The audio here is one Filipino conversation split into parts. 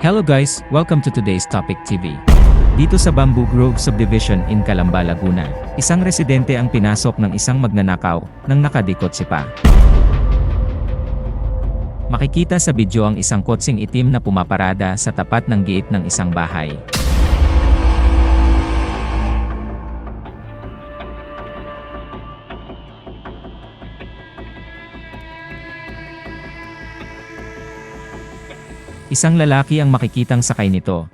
Hello guys, welcome to today's Topic TV. Dito sa Bamboo Grove Subdivision in Calamba, Laguna, isang residente ang pinasok ng isang magnanakaw nang nakadikot si pa. Makikita sa video ang isang kotsing itim na pumaparada sa tapat ng gate ng isang bahay. Isang lalaki ang makikitang sakay nito.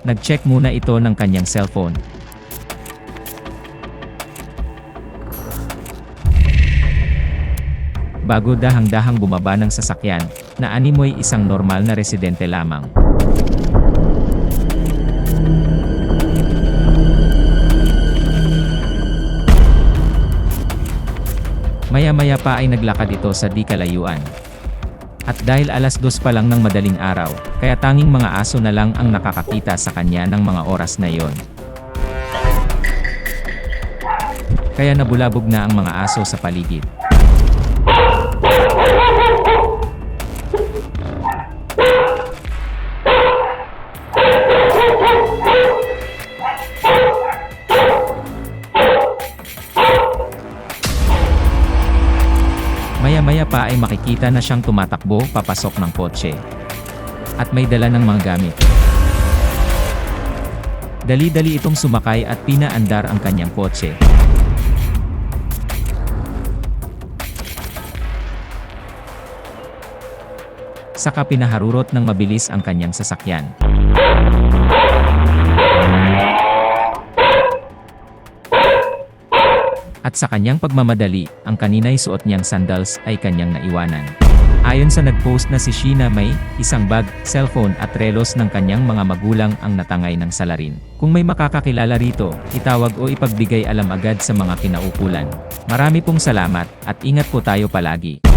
Nag-check muna ito ng kanyang cellphone. Bago dahang-dahang bumaba ng sasakyan, na animoy isang normal na residente lamang. Maya-maya pa ay naglakad ito sa di kalayuan. At dahil alas dos pa lang ng madaling araw, kaya tanging mga aso na lang ang nakakakita sa kanya ng mga oras na iyon. Kaya nabulabog na ang mga aso sa paligid. Maya-maya pa ay makikita na siyang tumatakbo papasok ng kotse. At may dala ng mga gamit. Dali-dali itong sumakay at pinaandar ang kanyang kotse. Saka pinaharurot ng mabilis ang kanyang sasakyan. At sa kanyang pagmamadali, ang kanina'y suot niyang sandals ay kanyang naiwanan. Ayon sa nagpost na si Sheena May, isang bag, cellphone at relos ng kanyang mga magulang ang natangay ng salarin. Kung may makakakilala rito, itawag o ipagbigay alam agad sa mga kinaukulan. Marami pong salamat, at ingat po tayo palagi.